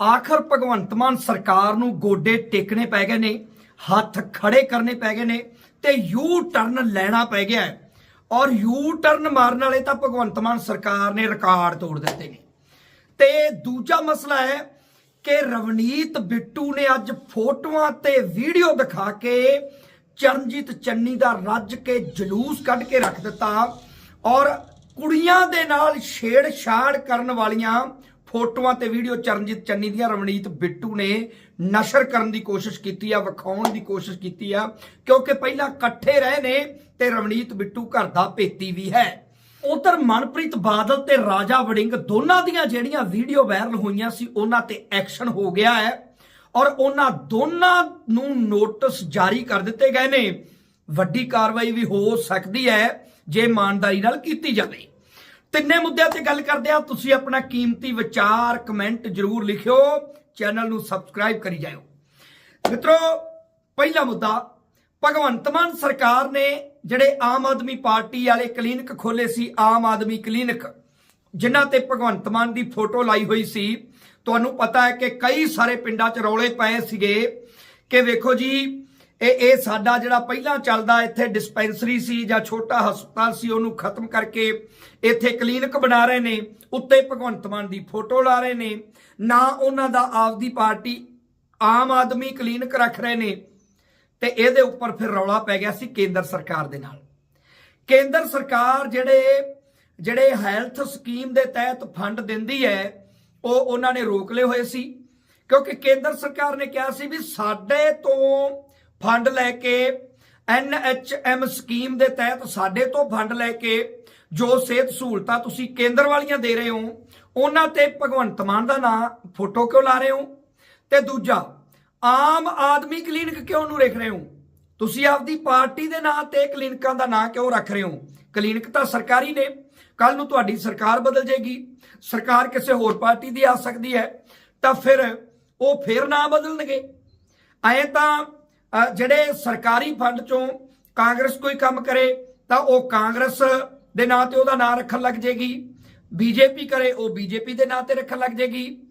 ਆਖਰ ਭਗਵੰਤ ਮਾਨ ਸਰਕਾਰ ਨੂੰ ਗੋਡੇ ਟੇਕਣੇ ਪੈ ਗਏ ਨੇ, ਹੱਥ ਖੜੇ ਕਰਨੇ ਪੈ ਗਏ ਨੇ ਤੇ ਯੂ ਟਰਨ ਲੈਣਾ ਪੈ ਗਿਆ ਔਰ ਯੂ ਟਰਨ ਮਾਰਨ ਵਾਲੇ ਤਾਂ ਭਗਵੰਤ ਮਾਨ ਸਰਕਾਰ ਨੇ ਰਿਕਾਰਡ ਤੋੜ ਦਿੱਤੇ ਨੇ। ਤੇ ਦੂਜਾ ਮਸਲਾ ਹੈ ਕਿ ਰਵਨੀਤ ਬਿੱਟੂ ਨੇ ਅੱਜ ਫੋਟੋਆਂ ਤੇ ਵੀਡੀਓ ਦਿਖਾ ਕੇ ਚਰਨਜੀਤ ਚੰਨੀ ਦਾ ਰੱਜ ਕੇ ਜਲੂਸ ਕੱਢ ਕੇ ਰੱਖ ਦਿੱਤਾ ਔਰ ਕੁੜੀਆਂ ਦੇ ਨਾਲ ਛੇੜਛਾੜ ਕਰਨ ਵਾਲੀਆਂ ਫੋਟੋਆਂ ਤੇ ਵੀਡੀਓ ਚਰਨਜੀਤ ਚੰਨੀ ਦੀਆਂ, ਰਵਨੀਤ ਬਿੱਟੂ ਨੇ ਨਸ਼ਰ ਕਰਨ ਦੀ ਕੋਸ਼ਿਸ਼ ਕੀਤੀ ਆ, ਵਿਖਾਉਣ ਦੀ ਕੋਸ਼ਿਸ਼ ਕੀਤੀ ਆ, ਕਿਉਂਕਿ ਪਹਿਲਾਂ ਇਕੱਠੇ ਰਹੇ ਨੇ ਤੇ ਰਵਨੀਤ ਬਿੱਟੂ ਘਰ ਦਾ ਭੇਤੀ ਵੀ ਹੈ। ਉਧਰ ਮਨਪ੍ਰੀਤ ਬਾਦਲ ਤੇ ਰਾਜਾ ਵੜਿੰਗ ਦੋਨਾਂ ਦੀਆਂ ਜਿਹੜੀਆਂ ਵੀਡੀਓ ਵਾਇਰਲ ਹੋਈਆਂ ਸੀ, ਉਹਨਾਂ ਤੇ ਐਕਸ਼ਨ ਹੋ ਗਿਆ ਹੈ ਔਰ ਉਹਨਾਂ ਦੋਨਾਂ ਨੂੰ ਨੋਟਿਸ ਜਾਰੀ ਕਰ ਦਿੱਤੇ ਗਏ ਨੇ। ਵੱਡੀ ਕਾਰਵਾਈ ਵੀ ਹੋ ਸਕਦੀ ਹੈ, ਜੇ ਇਮਾਨਦਾਰੀ ਨਾਲ ਕੀਤੀ ਜਾਵੇ। ਤਿੰਨੇ ਮੁੱਦਿਆਂ ਤੇ ਗੱਲ ਕਰਦੇ ਆ ਤੁਸੀਂ ਆਪਣਾ ਕੀਮਤੀ ਵਿਚਾਰ ਕਮੈਂਟ ਜਰੂਰ ਲਿਖਿਓ। ਚੈਨਲ ਨੂੰ ਸਬਸਕ੍ਰਾਈਬ ਕਰੀ ਜਾਇਓ। ਮਿੱਤਰੋ, ਪਹਿਲਾ ਮੁੱਦਾ, ਭਗਵੰਤ ਮਾਨ ਸਰਕਾਰ ਨੇ ਜਿਹੜੇ ਆਮ ਆਦਮੀ ਪਾਰਟੀ ਵਾਲੇ ਕਲੀਨਿਕ ਖੋਲੇ ਸੀ, ਆਮ ਆਦਮੀ ਕਲੀਨਿਕ, ਜਿਨ੍ਹਾਂ ਤੇ ਭਗਵੰਤ ਮਾਨ ਦੀ ਫੋਟੋ ਲਾਈ ਹੋਈ ਸੀ, ਤੁਹਾਨੂੰ ਪਤਾ ਹੈ ਕਿ ਕਈ ਸਾਰੇ ਪਿੰਡਾਂ 'ਚ ਰੌਲੇ ਪਏ ਸੀਗੇ ਕਿ ਵੇਖੋ ਜੀ ਇਹ ਇਹ ਸਾਡਾ ਜਿਹੜਾ ਪਹਿਲਾਂ ਚੱਲਦਾ ਇੱਥੇ ਡਿਸਪੈਂਸਰੀ ਸੀ ਜਾਂ ਛੋਟਾ ਹਸਪਤਾਲ ਸੀ, ਉਹਨੂੰ ਖਤਮ ਕਰਕੇ ਇੱਥੇ ਕਲੀਨਿਕ ਬਣਾ ਰਹੇ ਨੇ, ਉੱਤੇ ਭਗਵੰਤ ਮਾਨ ਦੀ ਫੋਟੋ ਲਾ ਰਹੇ ਨੇ, ਨਾ ਉਹਨਾਂ ਦਾ ਆਪਦੀ ਪਾਰਟੀ ਆਮ ਆਦਮੀ ਕਲੀਨਿਕ ਰੱਖ ਰਹੇ ਨੇ, ਤੇ ਇਹਦੇ ਉੱਪਰ ਫਿਰ ਰੌਲਾ ਪੈ ਗਿਆ ਸੀ ਕੇਂਦਰ ਸਰਕਾਰ ਦੇ ਨਾਲ। ਕੇਂਦਰ ਸਰਕਾਰ ਜਿਹੜੇ ਜਿਹੜੇ ਹੈਲਥ ਸਕੀਮ ਦੇ ਤਹਿਤ ਫੰਡ ਦਿੰਦੀ ਹੈ, ਉਹ ਉਹਨਾਂ ਨੇ ਰੋਕ ਲਏ ਹੋਏ ਸੀ, ਕਿਉਂਕਿ ਕੇਂਦਰ ਸਰਕਾਰ ਨੇ ਕਿਹਾ ਸੀ ਵੀ ਸਾਡੇ ਤੋਂ ਫੰਡ ਲੈ ਕੇ ਐਨਐਚਐਮ ਸਕੀਮ ਦੇ ਤਹਿਤ ਸਾਡੇ ਤੋਂ ਫੰਡ ਲੈ ਕੇ ਜੋ ਸਿਹਤ ਸਹੂਲਤਾਂ ਤੁਸੀਂ ਕੇਂਦਰ ਵਾਲੀਆਂ ਦੇ ਰਹੇ ਹੋ, ਉਹਨਾਂ ਤੇ ਭਗਵੰਤ ਮਾਨ ਦਾ ਨਾਂ ਫੋਟੋ ਕਿਉਂ ਲਾ ਰਹੇ ਹੋ? ਤੇ ਦੂਜਾ, ਆਮ ਆਦਮੀ ਕਲੀਨਿਕ ਕਿਉਂ ਨੂੰ ਰੱਖ ਰਹੇ ਹੋ? ਤੁਸੀਂ ਆਪਦੀ ਪਾਰਟੀ ਦੇ ਨਾਂ ਤੇ ਕਲੀਨਿਕਾਂ ਦਾ ਨਾਂ ਕਿਉਂ ਰੱਖ ਰਹੇ ਹੋ? ਕਲੀਨਿਕ ਤਾਂ ਸਰਕਾਰੀ ਨੇ ਕੱਲ ਨੂੰ ਤੁਹਾਡੀ ਸਰਕਾਰ ਬਦਲ ਜਾਏਗੀ ਸਰਕਾਰ ਕਿਸੇ ਹੋਰ ਪਾਰਟੀ ਦੀ ਆ ਸਕਦੀ ਹੈ, ਤਾਂ ਫਿਰ ਉਹ ਫਿਰ ਨਾਂ ਬਦਲਣਗੇ। ਐ ਤਾਂ ਜਿਹੜੇ ਸਰਕਾਰੀ ਫੰਡ ਚੋਂ ਕਾਂਗਰਸ ਕੋਈ ਕੰਮ ਕਰੇ, ਤਾਂ ਉਹ ਕਾਂਗਰਸ ਦੇ ਨਾਂ ਤੇ ਉਹਦਾ ਨਾਂ ਰੱਖਣ ਲੱਗ ਜੇਗੀ। ਬੀਜੇਪੀ ਕਰੇ, ਉਹ ਬੀਜੇਪੀ ਦੇ ਨਾਂ ਤੇ ਰੱਖਣ ਲੱਗ ਜੇਗੀ।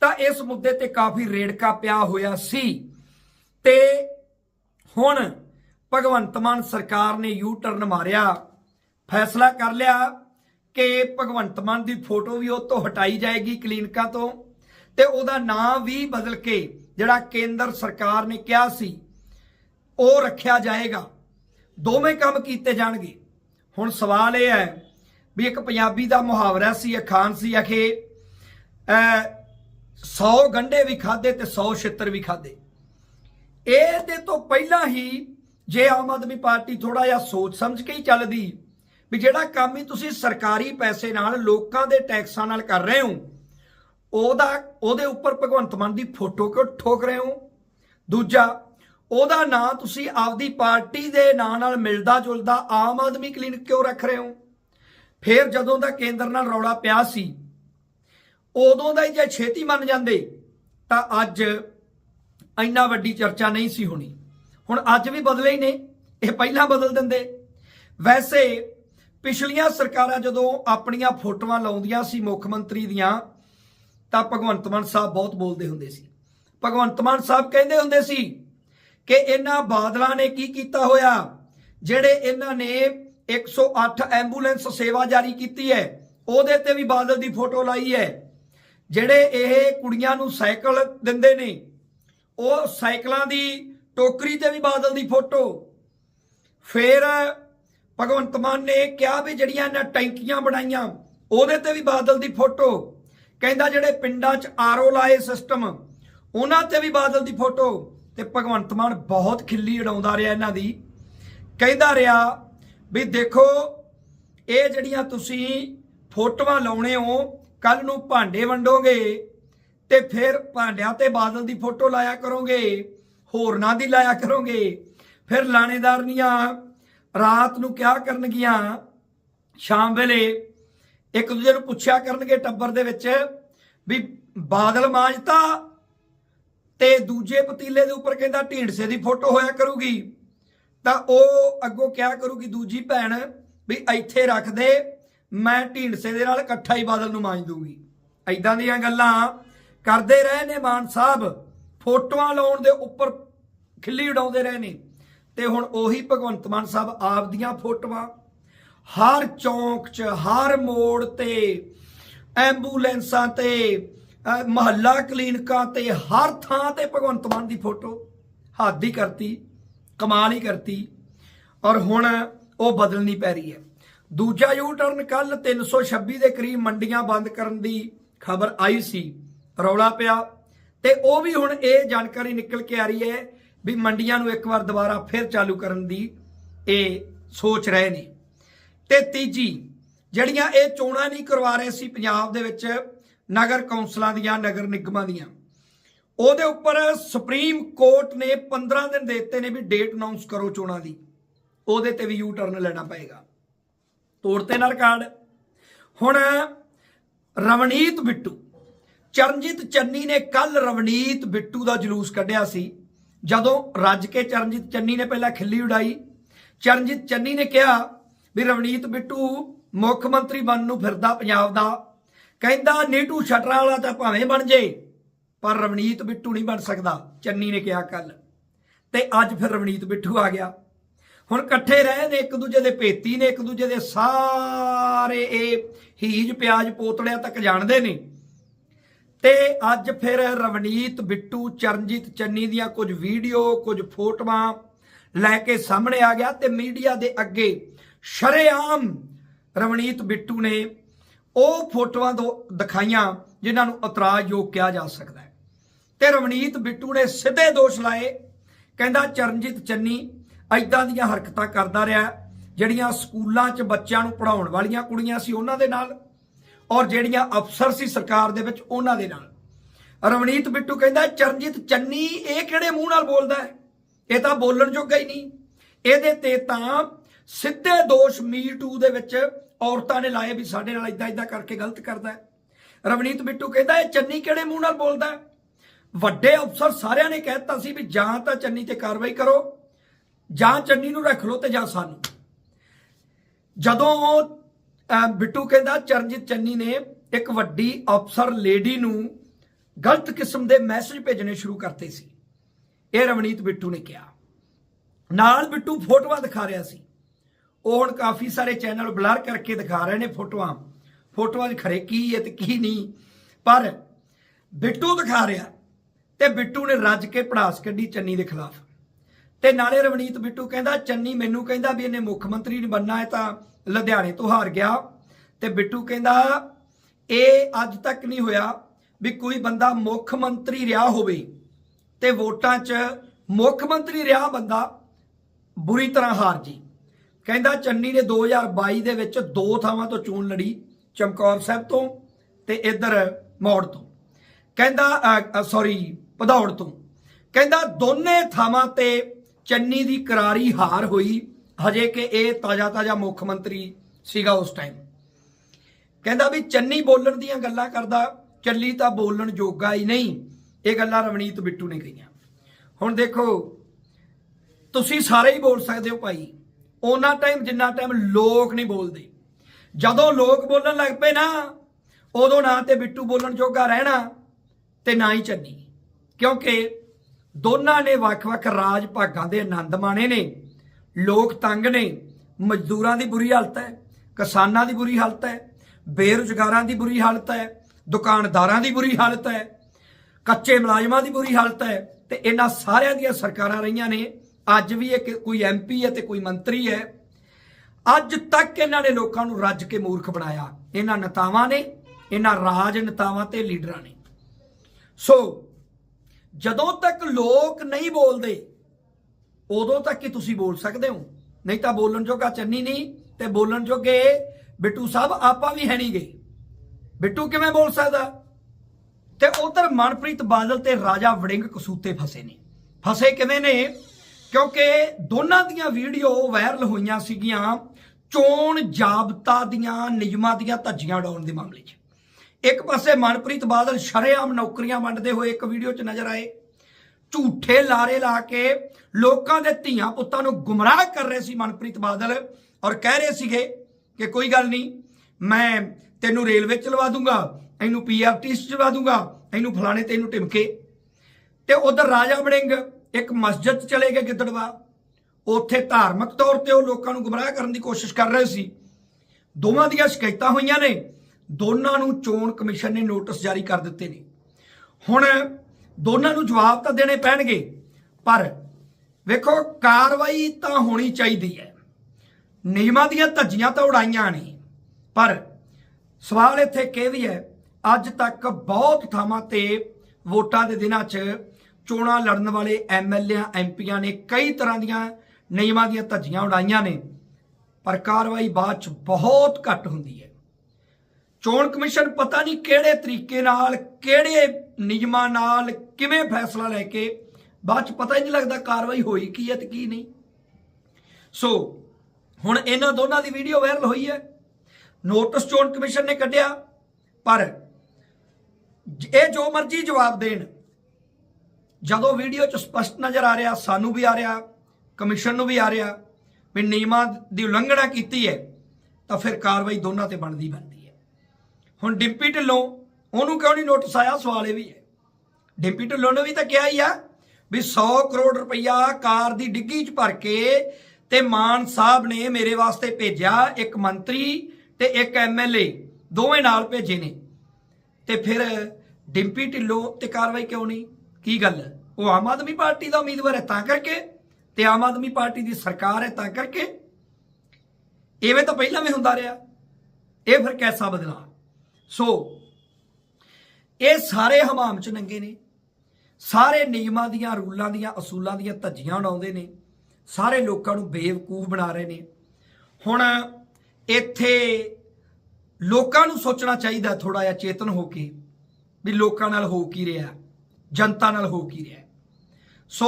ਤਾਂ ਇਸ ਮੁੱਦੇ ਤੇ ਕਾਫੀ ਰੇੜਕਾ ਪਿਆ ਹੋਇਆ ਸੀ। ਤੇ ਹੁਣ ਭਗਵੰਤ ਮਾਨ ਸਰਕਾਰ ਨੇ ਯੂ ਟਰਨ ਮਾਰਿਆ, ਫੈਸਲਾ ਕਰ ਲਿਆ ਕਿ ਭਗਵੰਤ ਮਾਨ ਦੀ ਫੋਟੋ ਵੀ ਉਹ ਤੋਂ ਹਟਾਈ ਜਾਏਗੀ ਕਲੀਨਿਕਾਂ ਤੋਂ। ਤੇ ਉਹਦਾ ਨਾਂ ਵੀ ਬਦਲ ਕੇ ਜਿਹੜਾ ਕੇਂਦਰ ਸਰਕਾਰ ਨੇ ਕਿਹਾ ਸੀ ਉਹ ਰੱਖਿਆ ਜਾਏਗਾ। ਦੋਵੇਂ ਕੰਮ ਕੀਤੇ ਜਾਣਗੇ। ਹੁਣ ਸਵਾਲ ਇਹ ਹੈ ਵੀ ਇੱਕ ਪੰਜਾਬੀ ਦਾ ਮੁਹਾਵਰਾ ਸੀ ਅਖਾਨ ਸੀ ਅਖੇ 100 ਗੰਡੇ ਵੀ ਖਾਦੇ ਤੇ 100 ਛਿੱਤਰ ਵੀ ਖਾਦੇ ਇਹਦੇ ਤੋਂ ਪਹਿਲਾਂ ਹੀ ਜੇ ਆਮ ਆਦਮੀ ਪਾਰਟੀ ਥੋੜਾ ਜਿਹਾ ਸੋਚ ਸਮਝ ਕੇ ਹੀ ਚੱਲਦੀ ਵੀ ਜਿਹੜਾ ਕੰਮ ਹੀ ਤੁਸੀਂ ਸਰਕਾਰੀ ਪੈਸੇ ਨਾਲ ਲੋਕਾਂ ਦੇ ਟੈਕਸਾਂ ਨਾਲ ਕਰ ਰਹੇ ਹੋ, ਉਹਦਾ, ਉਹਦੇ ਉੱਪਰ ਭਗਵੰਤ ਮਾਨ ਦੀ ਫੋਟੋ ਕਿਉਂ ਠੋਕ ਰਹੇ ਹੋ? ਦੂਜਾ ਉਹਦਾ ਨਾਂ ਤੁਸੀਂ ਆਪਦੀ ਪਾਰਟੀ ਦੇ ਨਾਂ ਨਾਲ ਮਿਲਦਾ ਜੁਲਦਾ ਆਮ ਆਦਮੀ ਕਲੀਨਿਕ ਕਿਉਂ ਰੱਖ ਰਹੇ ਹੋ? ਫਿਰ ਜਦੋਂ ਦਾ ਕੇਂਦਰ ਨਾਲ ਰੌਲਾ ਪਿਆ ਸੀ, ਉਦੋਂ ਦਾ ਹੀ ਜੇ ਛੇਤੀ ਮੰਨ ਜਾਂਦੇ, ਤਾਂ ਅੱਜ ਇੰਨਾ ਵੱਡੀ ਚਰਚਾ ਨਹੀਂ ਸੀ ਹੋਣੀ। ਹੁਣ ਅੱਜ ਵੀ ਬਦਲੇ ਹੀ ਨੇ, ਇਹ ਪਹਿਲਾਂ ਬਦਲ ਦਿੰਦੇ। ਵੈਸੇ ਪਿਛਲੀਆਂ ਸਰਕਾਰਾਂ ਜਦੋਂ ਆਪਣੀਆਂ ਫੋਟੋਆਂ ਲਾਉਂਦੀਆਂ ਸੀ ਮੁੱਖ ਮੰਤਰੀ ਦੀਆਂ, ਤਾਂ ਭਗਵੰਤ ਮਾਨ ਸਾਹਿਬ ਬਹੁਤ ਬੋਲਦੇ ਹੁੰਦੇ ਸੀ। ਭਗਵੰਤ ਮਾਨ ਸਾਹਿਬ ਕਹਿੰਦੇ ਹੁੰਦੇ ਸੀ ਕਿ ਇਹਨਾਂ ਬਾਦਲਾਂ ਨੇ ਕੀ ਕੀਤਾ ਹੋਇਆ? ਜਿਹੜੇ ਇਹਨਾਂ ਨੇ 108 ਐਂਬੂਲੈਂਸ ਸੇਵਾ ਜਾਰੀ ਕੀਤੀ ਹੈ, ਉਹਦੇ ਤੇ ਵੀ ਬਾਦਲ ਦੀ ਫੋਟੋ ਲਾਈ ਹੈ। ਜਿਹੜੇ ਇਹ ਕੁੜੀਆਂ ਨੂੰ ਸਾਈਕਲ ਦਿੰਦੇ ਨੇ, ਉਹ ਸਾਈਕਲਾਂ ਦੀ ਟੋਕਰੀ ਤੇ ਵੀ ਬਾਦਲ ਦੀ ਫੋਟੋ। ਫਿਰ ਭਗਵੰਤ ਮਾਨ ਨੇ ਕਿਹਾ ਵੀ ਜਿਹੜੀਆਂ ਇਹਨਾਂ ਟੈਂਕੀਆਂ ਬਣਾਈਆਂ, ਉਹਦੇ ਤੇ ਵੀ ਬਾਦਲ ਦੀ ਫੋਟੋ। ਕਹਿੰਦਾ ਜਿਹੜੇ ਪਿੰਡਾਂ 'ਚ ਆਰਓ ਲਾਏ ਸਿਸਟਮ ਉਹਨਾਂ ਤੇ ਵੀ ਬਾਦਲ ਦੀ ਫੋਟੋ। ਤੇ ਭਗਵੰਤ ਮਾਨ ਬਹੁਤ ਖਿੱਲੀ ਉਡਾਉਂਦਾ ਰਿਹਾ ਇਹਨਾਂ ਦੀ। ਕਹਿੰਦਾ ਰਿਹਾ ਵੀ ਦੇਖੋ, ਇਹ ਜਿਹੜੀਆਂ ਤੁਸੀਂ ਫੋਟੋਆਂ ਲਾਉਣੇ ਹੋ ਕੱਲ ਨੂੰ ਭਾਂਡੇ ਵੰਡੋਗੇ ਤੇ ਫਿਰ ਭਾਂਡਿਆਂ ਤੇ ਬਾਦਲ ਦੀ ਫੋਟੋ ਲਾਇਆ ਕਰੋਗੇ, ਹੋਰਨਾਂ ਦੀ ਲਾਇਆ ਕਰੋਗੇ, ਫਿਰ ਲਾਣੇਦਾਰਨੀਆਂ ਰਾਤ ਨੂੰ ਕਿਹਾ ਕਰਨਗੀਆਂ? ਸ਼ਾਮ ਵੇਲੇ ਇੱਕ ਦੂਜੇ ਨੂੰ ਪੁੱਛਿਆ ਕਰਨਗੇ ਟੱਬਰ ਦੇ ਵਿੱਚ ਵੀ ਬਾਦਲ ਮਾਂਜਤਾ ਤੇ ਦੂਜੇ ਪਤੀਲੇ ਦੇ ਉੱਪਰ ਕਹਿੰਦਾ ਢੀਂਡਸੇ ਦੀ ਫੋਟੋ ਹੋਇਆ ਕਰੂਗੀ। ਤਾਂ ਉਹ ਅੱਗੋਂ ਕਿਹਾ ਕਰੂਗੀ, ਦੂਜੀ ਭੈਣ ਵੀ ਇੱਥੇ ਰੱਖ ਦੇ, ਮੈਂ ਢੀਂਡਸੇ ਦੇ ਨਾਲ ਇਕੱਠਾ ਹੀ ਬਾਦਲ ਨੂੰ ਮਾਂਜ ਦੂੰਗੀ। ਐਦਾਂ ਦੀਆਂ ਗੱਲਾਂ ਕਰਦੇ ਰਹੇ ਨੇ ਮਾਨ ਸਾਹਿਬ। ਫੋਟੋਆਂ ਲਾਉਣ ਦੇ ਉੱਪਰ ਖਿੱਲੀ ਉਡਾਉਂਦੇ ਰਹੇ ਨੇ। ਤੇ ਹੁਣ ਉਹੀ ਭਗਵੰਤ ਮਾਨ ਸਾਹਿਬ ਆਪਦੀਆਂ ਫੋਟੋਆਂ, ਹਰ ਚੌਂਕ 'ਚ, ਹਰ ਮੋੜ ਤੇ, ਐਂਬੂਲੈਂਸਾਂ ਤੇ ਮੁਹੱਲਾ ਕਲੀਨਿਕਾਂ ਤੇ ਹਰ ਥਾਂ ਤੇ ਭਗਵੰਤ ਮਾਨ ਦੀ ਫੋਟੋ ਹੱਦ ਹੀ ਕਰਤੀ, ਕਮਾਲ ਹੀ ਕਰਤੀ ਔਰ ਹੁਣ ਉਹ ਬਦਲਣੀ ਪੈ ਰਹੀ ਹੈ। ਦੂਜਾ ਯੂ ਟਰਨ ਕੱਲ 326 ਦੇ ਕਰੀਬ ਮੰਡੀਆਂ ਬੰਦ ਕਰਨ ਦੀ ਖਬਰ ਆਈ ਸੀ, ਰੌਲਾ ਪਿਆ ਤੇ ਉਹ ਵੀ ਹੁਣ ਇਹ ਜਾਣਕਾਰੀ ਨਿਕਲ ਕੇ ਆ ਰਹੀ ਹੈ ਵੀ ਮੰਡੀਆਂ ਨੂੰ ਇੱਕ ਵਾਰ ਦੁਬਾਰਾ ਫਿਰ ਚਾਲੂ ਕਰਨ ਦੀ ਇਹ ਸੋਚ ਰਹੇ ਨੇ। ਤੇ ਤੀਜੀ, ਜਿਹੜੀਆਂ ਇਹ ਚੋਣਾਂ ਨਹੀਂ ਕਰਵਾ ਰਹੇ ਸੀ ਪੰਜਾਬ ਦੇ ਵਿੱਚ ਨਗਰ ਕੌਂਸਲਾਂ ਦੀਆਂ, ਨਗਰ ਨਿਗਮਾਂ ਦੀਆਂ। ਉਹਦੇ ਉੱਪਰ ਸੁਪਰੀਮ ਕੋਰਟ ਨੇ 15 ਦਿਨ ਦੇ ਦਿੱਤੇ ਨੇ ਵੀ ਡੇਟ ਅਨਾਉਂਸ ਕਰੋ ਚੋਣਾਂ ਦੀ। ਉਹਦੇ ਤੇ ਵੀ ਯੂ ਟਰਨ ਲੈਣਾ ਪਏਗਾ। ਤੋੜਤੇ ਨਾਲ ਕਾਰਡ। ਹੁਣ ਰਵਨੀਤ ਬਿੱਟੂ, ਚਰਨਜੀਤ ਚੰਨੀ ਨੇ ਕੱਲ ਰਵਨੀਤ ਬਿੱਟੂ ਦਾ ਜਲੂਸ ਕੱਢਿਆ ਸੀ। ਜਦੋਂ ਰੱਜ ਕੇ ਚਰਨਜੀਤ ਚੰਨੀ ਨੇ ਪਹਿਲਾਂ ਖਿੱਲੀ ਉਡਾਈ, ਚਰਨਜੀਤ ਚੰਨੀ ਨੇ ਕਿਹਾ ਵੀ ਰਵਨੀਤ ਬਿੱਟੂ ਮੁੱਖ ਮੰਤਰੀ ਬਣਨ ਨੂੰ ਫਿਰਦਾ ਪੰਜਾਬ ਦਾ। ਕਹਿੰਦਾ, ਨੀਟੂ ਛਟਰਾ ਵਾਲਾ ਤਾਂ ਭਾਵੇਂ ਬਣ ਜੇ, ਪਰ ਰਵਨੀਤ ਬਿੱਟੂ ਨਹੀਂ ਬਣ ਸਕਦਾ। ਚੰਨੀ ਨੇ ਕਿਹਾ ਕੱਲ ਤੇ ਅੱਜ ਫਿਰ ਰਵਨੀਤ ਬਿੱਟੂ ਆ ਗਿਆ। ਹੁਣ ਇਕੱਠੇ ਰਹੇ ਨੇ ਇੱਕ ਦੂਜੇ ਦੇ ਭੇਤੀ ਨੇ, ਇੱਕ ਦੂਜੇ ਦੇ ਸਾਰੇ ਇਹ ਹੀਜ ਪਿਆਜ ਪੋਤੜਿਆਂ ਤੱਕ ਜਾਣਦੇ ਨੇ। ਤੇ ਅੱਜ ਫਿਰ ਰਵਨੀਤ, ਬਿੱਟੂ, ਚਰਨਜੀਤ ਚੰਨੀ ਦੀਆਂ ਕੁਝ ਵੀਡੀਓ, ਕੁਝ ਫੋਟੋਆਂ ਲੈ ਕੇ ਸਾਹਮਣੇ ਆ ਗਿਆ ਤੇ ਮੀਡੀਆ ਦੇ ਅੱਗੇ ਸ਼ਰੇਆਮ ਰਵਨੀਤ ਬਿੱਟੂ ਨੇ ਉਹ ਫੋਟੋਆਂ ਦੋ ਦਿਖਾਈਆਂ ਜਿਨ੍ਹਾਂ ਨੂੰ ਇਤਰਾਜ਼ਯੋਗ ਕਿਹਾ ਜਾ ਸਕਦਾ ਹੈ। ਤੇ ਰਵਨੀਤ ਬਿੱਟੂ ਨੇ ਸਿੱਧੇ ਦੋਸ਼ ਲਾਏ। ਕਹਿੰਦਾ, ਚਰਨਜੀਤ ਚੰਨੀ ਐਦਾਂ ਦੀਆਂ ਹਰਕਤਾਂ ਕਰਦਾ ਰਿਹਾ ਜਿਹੜੀਆਂ ਸਕੂਲਾਂ 'ਚ ਬੱਚਿਆਂ ਨੂੰ ਪੜਾਉਣ ਵਾਲੀਆਂ ਕੁੜੀਆਂ ਸੀ ਉਹਨਾਂ ਦੇ ਨਾਲ ਔਰ ਜਿਹੜੀਆਂ ਅਫਸਰ ਸੀ ਸਰਕਾਰ ਦੇ ਵਿੱਚ ਉਹਨਾਂ ਦੇ ਨਾਲ। ਰਵਨੀਤ ਬਿੱਟੂ ਕਹਿੰਦਾ, ਚਰਨਜੀਤ ਚੰਨੀ ਇਹ ਕਿਹੜੇ ਮੂੰਹ ਨਾਲ ਬੋਲਦਾ ਹੈ? ਇਹ ਤਾਂ ਬੋਲਣ ਜੋਗਾ ਹੀ ਨਹੀਂ। ਇਹਦੇ ਤੇ ਤਾਂ ਸਿੱਧੇ ਦੋਸ਼ ਮੀ ਟੂ ਦੇ ਵਿੱਚ ਔਰਤਾਂ ਨੇ ਲਾਏ ਵੀ ਸਾਡੇ ਨਾਲ ਇਦਾਂ ਇਦਾਂ ਕਰਕੇ ਗਲਤ ਕਰਦਾ ਹੈ। ਰਵਨੀਤ ਬਿੱਟੂ ਕਹਿੰਦਾ, ਇਹ ਚੰਨੀ ਕਿਹੜੇ ਮੂੰਹ ਨਾਲ ਬੋਲਦਾ ਹੈ? ਵੱਡੇ ਅਫਸਰ ਸਾਰਿਆਂ ਨੇ ਕਹਿਤਾ ਸੀ ਵੀ ਜਾਂ ਤਾਂ ਚੰਨੀ ਤੇ ਕਾਰਵਾਈ ਕਰੋ, ਜਾਂ ਚੰਨੀ ਨੂੰ ਰੱਖ ਲਓ ਤੇ ਜਾਂ ਸਾਨੂੰ। ਜਦੋਂ ਉਹ ਬਿੱਟੂ ਕਹਿੰਦਾ, ਚਰਨਜੀਤ ਚੰਨੀ ਨੇ ਇੱਕ ਵੱਡੀ ਅਫਸਰ, ਲੇਡੀ ਨੂੰ ਗਲਤ ਕਿਸਮ ਦੇ ਮੈਸੇਜ ਭੇਜਣੇ ਸ਼ੁਰੂ ਕਰਤੇ ਸੀ। ਇਹ ਰਵਨੀਤ ਬਿੱਟੂ ਨੇ ਕਿਹਾ। ਨਾਲ ਬਿੱਟੂ ਫੋਟੋਆਂ ਦਿਖਾ ਰਿਹਾ ਸੀ। ਉਹ ਹੁਣ ਕਾਫੀ ਸਾਰੇ ਚੈਨਲ ਬਲਰ ਕਰਕੇ ਦਿਖਾ ਰਹੇ ਨੇ ਫੋਟੋਆਂ। ਫੋਟੋਆਂ 'ਚ ਖਰੇ ਕੀ ਹੈ ਤੇ ਕੀ ਨਹੀਂ। ਪਰ ਬਿੱਟੂ ਦਿਖਾ ਰਿਹਾ ਤੇ ਬਿੱਟੂ ਨੇ ਰੱਜ ਕੇ ਪੜਾਸ ਕੱਢੀ ਚੰਨੀ ਦੇ ਖਿਲਾਫ। ਤੇ ਨਾਲੇ ਰਵਨੀਤ ਬਿੱਟੂ ਕਹਿੰਦਾ, ਚੰਨੀ ਮੈਨੂੰ ਕਹਿੰਦਾ ਵੀ ਇਹਨੇ ਮੁੱਖ ਮੰਤਰੀ ਨਹੀਂ ਬੰਨਾ ਹੈ ਤਾਂ ਲੁਧਿਆਣੇ ਤੋਂ ਹਾਰ ਗਿਆ। ਤੇ ਬਿੱਟੂ ਕਹਿੰਦਾ, ਇਹ ਅੱਜ ਤੱਕ ਨਹੀਂ ਹੋਇਆ ਵੀ ਕੋਈ ਬੰਦਾ ਮੁੱਖ ਮੰਤਰੀ ਰਿਹਾ ਹੋਵੇ। ਤੇ ਵੋਟਾਂ 'ਚ ਮੁੱਖ ਮੰਤਰੀ ਰਿਹਾ ਬੰਦਾ, ਬੁਰੀ ਤਰ੍ਹਾਂ ਹਾਰ ਜੀ। ਕਹਿੰਦਾ ਚੰਨੀ ਨੇ 2022 ਦੇ ਵਿੱਚ ਦੋ ਥਾਵਾਂ ਤੋਂ ਚੋਣ ਲੜੀ, ਚਮਕੌਰ ਸਾਹਿਬ ਤੋਂ ਤੇ ਇੱਧਰ ਮੌੜ ਤੋਂ। ਕਹਿੰਦਾ ਸੌਰੀ ਭਦੌੜ ਤੋਂ। ਕਹਿੰਦਾ ਦੋਨੇ ਥਾਵਾਂ ਤੇ ਚੰਨੀ ਦੀ ਕਰਾਰੀ ਹਾਰ ਹੋਈ। ਹਜੇ ਕਿ ਇਹ ਤਾਜ਼ਾ ਤਾਜ਼ਾ ਮੁੱਖ ਮੰਤਰੀ ਸੀਗਾ ਉਸ ਟਾਈਮ ਕਹਿੰਦਾ ਵੀ ਚੰਨੀ ਬੋਲਣ ਦੀਆਂ ਗੱਲਾਂ ਕਰਦਾ, ਚੱਲੀ ਤਾਂ ਬੋਲਣ ਜੋਗਾ ਹੀ ਨਹੀਂ। ਇਹ ਗੱਲਾਂ ਰਵਨੀਤ ਬਿੱਟੂ ਨੇ ਕਹੀਆਂ। ਹੁਣ ਦੇਖੋ, ਤੁਸੀਂ ਸਾਰੇ ਹੀ ਬੋਲ ਸਕਦੇ ਹੋ ਭਾਈ। ਉਹਨਾਂ ਟਾਈਮ ਜਿੰਨਾ ਟਾਈਮ ਲੋਕ ਨਹੀਂ ਬੋਲਦੇ। ਜਦੋਂ ਲੋਕ ਬੋਲਣ ਲੱਗ ਪਏ ਨਾ, ਉਦੋਂ ਨਾ ਤੇ ਬਿੱਟੂ ਬੋਲਣ ਜੋਗਾ ਰਹਿਣਾ ਤੇ ਨਾ ਹੀ ਚੰਨੀ ਕਿਉਂਕਿ ਦੋਨਾਂ ਨੇ ਵੱਖ-ਵੱਖ ਰਾਜ ਭਾਗਾਂ ਦੇ ਆਨੰਦ ਮਾਣੇ ਨੇ, ਲੋਕ ਤੰਗ ਨੇ, ਮਜ਼ਦੂਰਾਂ ਦੀ ਬੁਰੀ ਹਾਲਤ ਹੈ, ਕਿਸਾਨਾਂ ਦੀ ਬੁਰੀ ਹਾਲਤ ਹੈ, ਬੇਰੁਜ਼ਗਾਰਾਂ ਦੀ ਬੁਰੀ ਹਾਲਤ ਹੈ, ਦੁਕਾਨਦਾਰਾਂ ਦੀ ਬੁਰੀ ਹਾਲਤ ਹੈ, ਕੱਚੇ ਮੁਲਾਜ਼ਮਾਂ ਦੀ ਬੁਰੀ ਹਾਲਤ ਹੈ ਤੇ ਇਹਨਾਂ ਸਾਰਿਆਂ ਦੀਆਂ ਸਰਕਾਰਾਂ ਰਹੀਆਂ ਨੇ ਅੱਜ ਵੀ ਇੱਕ ਕੋਈ ਐਮਪੀ ਹੈ ਤੇ ਕੋਈ ਮੰਤਰੀ ਹੈ। ਅੱਜ ਤੱਕ ਇਹਨਾਂ ਨੇ ਲੋਕਾਂ ਨੂੰ ਰੱਜ ਕੇ ਮੂਰਖ ਬਣਾਇਆ। ਇਹਨਾਂ ਨੇਤਾਵਾਂ ਨੇ, ਇਹਨਾਂ ਰਾਜ ਨੇਤਾਵਾਂ ਤੇ ਲੀਡਰਾਂ ਨੇ। ਸੋ, ਜਦੋਂ ਤੱਕ ਲੋਕ ਨਹੀਂ ਬੋਲਦੇ, ਉਦੋਂ ਤੱਕ ਹੀ ਤੁਸੀਂ ਬੋਲ ਸਕਦੇ ਹੋ। ਨਹੀਂ ਤਾਂ ਬੋਲਣ ਜੋਗਾ ਚੰਨੀ ਨਹੀਂ ਤੇ ਬੋਲਣ ਜੋਗੇ ਬਿੱਟੂ ਸਾਹਿਬ, ਆਪਾਂ ਵੀ ਹੈ ਨਹੀਂ ਗਏ ਬਿੱਟੂ ਕਿਵੇਂ ਬੋਲ ਸਕਦਾ? ਤੇ ਉਧਰ ਮਨਪ੍ਰੀਤ ਬਾਦਲ ਤੇ ਰਾਜਾ ਵੜਿੰਗ ਕਸੂਤੇ ਫਸੇ ਨੇ। ਫਸੇ ਕਿਵੇਂ ਨੇ? ਕਿਉਂਕਿ ਦੋਨਾਂ ਦੀਆਂ ਵੀਡੀਓ ਵਾਇਰਲ ਹੋਈਆਂ ਸੀਗੀਆਂ ਚੋਣ ਜਾਬਤਾ ਦੀਆਂ, ਨਿਯਮਾਂ ਦੀਆਂ ਧੱਜੀਆਂ ਉਡਾਉਣ ਦੇ ਮਾਮਲੇ 'ਚ। ਇੱਕ ਪਾਸੇ ਮਨਪ੍ਰੀਤ ਬਾਦਲ ਸ਼ਰੇਆਮ ਨੌਕਰੀਆਂ ਵੰਡਦੇ ਹੋਏ ਇੱਕ ਵੀਡੀਓ 'ਚ ਨਜ਼ਰ ਆਏ। ਝੂਠੇ ਲਾਰੇ ਲਾ ਕੇ ਲੋਕਾਂ ਦੇ ਧੀਆਂ ਪੁੱਤਾਂ ਨੂੰ ਗੁੰਮਰਾਹ ਕਰ ਰਹੇ ਸੀ ਮਨਪ੍ਰੀਤ ਬਾਦਲ ਔਰ ਕਹਿ ਰਹੇ ਸੀਗੇ ਕਿ ਕੋਈ ਗੱਲ ਨਹੀਂ, ਮੈਂ ਤੈਨੂੰ ਰੇਲਵੇ ਚਲਵਾ ਦੂੰਗਾ ਇਹਨੂੰ ਪੀਆਰਟੀ ਚਵਾ ਦੂੰਗਾ ਇਹਨੂੰ ਫਲਾਣੇ ਤੇ ਇਹਨੂੰ ਟਿਮਕੇ ਤੇ ਉਧਰ ਰਾਜਾ ਬੜਿੰਗ ਇੱਕ ਮਸਜਿਦ 'ਚ ਚਲੇ ਗਏ ਗਿੱਦੜਵਾ। ਉੱਥੇ ਧਾਰਮਿਕ ਤੌਰ ਤੇ ਉਹ ਲੋਕਾਂ ਨੂੰ ਗੁੰਮਰਾਹ ਕਰਨ ਦੀ ਕੋਸ਼ਿਸ਼ ਕਰ ਰਹੇ ਸੀ। ਦੋਵਾਂ ਦੀਆਂ ਸ਼ਿਕਾਇਤਾਂ ਹੋਈਆਂ ਨੇ। ਦੋਨਾਂ ਨੂੰ ਚੋਣ ਕਮਿਸ਼ਨ ਨੇ ਨੋਟਿਸ ਜਾਰੀ ਕਰ ਦਿੱਤੇ ਨੇ। ਹੁਣ ਦੋਨਾਂ ਨੂੰ ਜਵਾਬ ਤਾਂ ਦੇਣੇ ਪੈਣਗੇ, ਪਰ ਵੇਖੋ, ਕਾਰਵਾਈ ਤਾਂ ਹੋਣੀ ਚਾਹੀਦੀ ਹੈ। ਨਿਯਮਾਂ ਦੀਆਂ ਧੱਜੀਆਂ ਤਾਂ ਉਡਾਈਆਂ ਨੇ, ਪਰ ਸਵਾਲ ਇੱਥੇ ਕਿ ਵੀ ਹੈ, ਅੱਜ ਤੱਕ ਬਹੁਤ ਥਾਵਾਂ ਤੇ ਵੋਟਾਂ ਦੇ ਦਿਨਾਂ 'ਚ ਚੋਣਾਂ ਲੜਨ ਵਾਲੇ ਐਮਐਲਏ ਐਮਪੀਆਂ ਨੇ ਕਈ ਤਰ੍ਹਾਂ ਦੀਆਂ ਨਿਯਮਾਂ ਦੀਆਂ ਧੱਜੀਆਂ ਉਡਾਈਆਂ ਨੇ, ਪਰ ਕਾਰਵਾਈ ਬਾਅਦ 'ਚ ਬਹੁਤ ਘੱਟ ਹੁੰਦੀ ਹੈ। ਚੋਣ ਕਮਿਸ਼ਨ ਪਤਾ ਨਹੀਂ ਕਿਹੜੇ ਤਰੀਕੇ ਨਾਲ, ਕਿਹੜੇ ਨਿਯਮਾਂ ਨਾਲ ਕਿਵੇਂ ਫੈਸਲਾ ਲੈ ਕੇ ਬਾਅਦ 'ਚ ਪਤਾ ਹੀ ਨਹੀਂ ਲੱਗਦਾ ਕਾਰਵਾਈ ਹੋਈ ਕੀ ਹੈ ਤੇ ਕੀ ਨਹੀਂ। ਸੋ, ਹੁਣ ਇਹਨਾਂ ਦੋਨਾਂ ਦੀ ਵੀਡੀਓ ਵਾਇਰਲ ਹੋਈ ਹੈ। ਨੋਟਿਸ ਚੋਣ ਕਮਿਸ਼ਨ ਨੇ ਕੱਢਿਆ, ਪਰ ਇਹ ਜੋ ਮਰਜ਼ੀ ਜਵਾਬ ਦੇਣ ਜਦੋਂ ਵੀਡੀਓ 'ਚ ਸਪਸ਼ਟ ਨਜ਼ਰ ਆ ਰਿਹਾ, ਸਾਨੂੰ ਵੀ ਆ ਰਿਹਾ, ਕਮਿਸ਼ਨ ਨੂੰ ਵੀ ਆ ਰਿਹਾ, ਵੀ ਨਿਯਮਾਂ ਦੀ ਉਲੰਘਣਾ ਕੀਤੀ ਹੈ, ਤਾਂ ਫਿਰ ਕਾਰਵਾਈ ਦੋਨਾਂ ਤੇ ਬਣਦੀ ਬਣਦੀ ਹੈ। ਹੁਣ ਡਿੰਪੀ ਢਿੱਲੋਂ, ਉਹਨੂੰ ਕਿਉਂ ਨਹੀਂ ਨੋਟਿਸ ਆਇਆ? ਸਵਾਲ ਇਹ ਵੀ ਹੈ। ਡਿੰਪੀ ਢਿੱਲੋਂ ਨੇ ਵੀ ਤਾਂ ਕਿਹਾ ਹੀ ਆ ਵੀ 100 ਕਰੋੜ ਰੁਪਈਆ ਕਾਰ ਦੀ ਡਿੱਗੀ 'ਚ ਭਰ ਕੇ ਤੇ ਮਾਨ ਸਾਹਿਬ ਨੇ ਮੇਰੇ ਵਾਸਤੇ ਭੇਜਿਆ ਇੱਕ ਮੰਤਰੀ ਤੇ ਇੱਕ ਐਮਐਲਏ ਦੋਵੇਂ ਨਾਲ ਭੇਜੇ ਨੇ। ਤੇ ਫਿਰ ਡਿੰਪੀ ਢਿੱਲੋਂ ਤੇ ਕਾਰਵਾਈ ਕਿਉਂ ਨਹੀਂ? ਕੀ ਗੱਲ? ਹੈ? ਉਹ ਆਮ ਆਦਮੀ ਪਾਰਟੀ ਦਾ ਉਮੀਦਵਾਰ ਹੈ, ਤਾਂ ਕਰਕੇ? ਤੇ ਆਮ ਆਦਮੀ ਪਾਰਟੀ ਦੀ ਸਰਕਾਰ ਹੈ, ਤਾਂ ਕਰਕੇ? ਐਵੇਂ ਤਾਂ ਪਹਿਲਾਂ ਵੀ ਹੁੰਦਾ ਰਿਹਾ। ਇਹ ਫਿਰ ਕੈਸਾ ਬਦਲਾ? ਸੋ, ਇਹ ਸਾਰੇ ਹਮਾਮ ਚ ਨੰਗੇ ਨੇ। ਸਾਰੇ ਨਿਯਮਾਂ ਦੀਆਂ, ਰੂਲਾਂ ਦੀਆਂ, ਅਸੂਲਾਂ ਦੀਆਂ ਧੱਜੀਆਂ ਉਡਾਉਂਦੇ ਨੇ। ਸਾਰੇ ਲੋਕਾਂ ਨੂੰ ਬੇਵਕੂਫ ਬਣਾ ਰਹੇ ਨੇ। ਹੁਣ ਇੱਥੇ ਲੋਕਾਂ ਨੂੰ ਸੋਚਣਾ ਚਾਹੀਦਾ ਥੋੜਾ ਜਿਹਾ ਚੇਤਨ ਹੋ ਕੇ ਵੀ ਲੋਕਾਂ ਨਾਲ ਹੋ ਕੀ ਰਿਹਾ। ਜਨਤਾ ਨਾਲ ਹੋ ਕੀ ਰਿਹਾ ਸੋ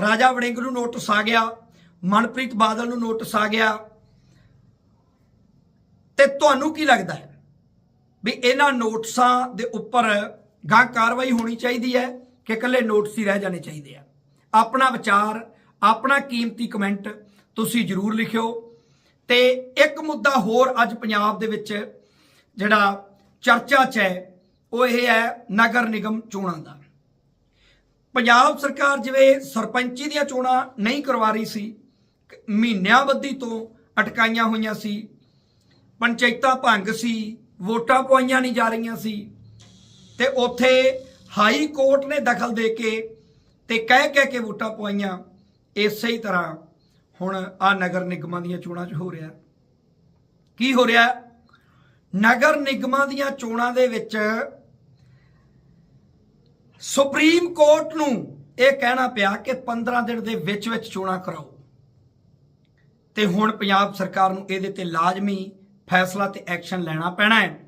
ਰਾਜਾ ਵੜਿੰਗ ਨੂੰ ਨੋਟਿਸ ਆ ਗਿਆ, ਮਨਪ੍ਰੀਤ ਬਾਦਲ ਨੂੰ ਨੋਟਿਸ ਆ ਗਿਆ। ਤੇ ਤੁਹਾਨੂੰ ਕੀ ਲੱਗਦਾ ਹੈ ਵੀ ਇਹਨਾਂ ਨੋਟਿਸਾਂ ਦੇ ਉੱਪਰ ਗਾਂ ਕਾਰਵਾਈ ਹੋਣੀ ਚਾਹੀਦੀ ਹੈ ਕਿ ਇਕੱਲੇ ਨੋਟਿਸ ਹੀ ਰਹਿ ਜਾਣੇ ਚਾਹੀਦੇ ਆ? ਆਪਣਾ ਵਿਚਾਰ, ਆਪਣਾ ਕੀਮਤੀ ਕਮੈਂਟ ਤੁਸੀਂ ਜਰੂਰ ਲਿਖਿਓ। ਤੇ ਇੱਕ ਮੁੱਦਾ ਹੋਰ ਅੱਜ ਪੰਜਾਬ ਦੇ ਵਿੱਚ ਜਿਹੜਾ ਚਰਚਾ 'ਚ ਹੈ, ਉਹ ਇਹ ਹੈ ਨਗਰ ਨਿਗਮ ਚੋਣਾਂ ਦਾ। ਪੰਜਾਬ ਸਰਕਾਰ ਜਿਵੇਂ ਸਰਪੰਚੀ ਦੀਆਂ ਚੋਣਾਂ ਨਹੀਂ ਕਰਵਾ ਰਹੀ ਸੀ, ਮਹੀਨਿਆਂ ਬੱਧੀ ਤੋਂ ਅਟਕਾਈਆਂ ਹੋਈਆਂ ਸੀ, ਪੰਚਾਇਤਾਂ ਭੰਗ ਸੀ, ਵੋਟਾਂ ਪਵਾਈਆਂ ਨਹੀਂ ਜਾ ਰਹੀਆਂ ਸੀ, ਤੇ ਉੱਥੇ ਹਾਈ ਕੋਰਟ ਨੇ ਦਖਲ ਦੇ ਕੇ ਤੇ ਕਹਿ ਕਹਿ ਕੇ ਵੋਟਾਂ ਪਵਾਈਆਂ, ਇਸੇ ਹੀ ਤਰ੍ਹਾਂ ਹੁਣ ਆ ਨਗਰ ਨਿਗਮਾਂ ਦੀਆਂ ਚੋਣਾਂ 'ਚ ਹੋ ਰਿਹਾ। ਕੀ ਹੋ ਰਿਹਾ? ਨਗਰ ਨਿਗਮਾਂ ਦੀਆਂ ਚੋਣਾਂ ਦੇ ਵਿੱਚ ਸੁਪਰੀਮ ਕੋਰਟ ਨੂੰ ਇਹ ਕਹਿਣਾ ਪਿਆ ਕਿ 15 ਦਿਨ ਦੇ ਵਿੱਚ ਵਿੱਚ ਚੋਣਾਂ ਕਰਾਓ। ਤੇ ਹੁਣ ਪੰਜਾਬ ਸਰਕਾਰ ਨੂੰ ਇਹਦੇ ਤੇ ਲਾਜ਼ਮੀ ਫੈਸਲਾ ਤੇ ਐਕਸ਼ਨ ਲੈਣਾ ਪੈਣਾ ਹੈ।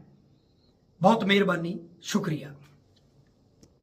ਬਹੁਤ ਮਿਹਰਬਾਨੀ, ਸ਼ੁਕਰੀਆ।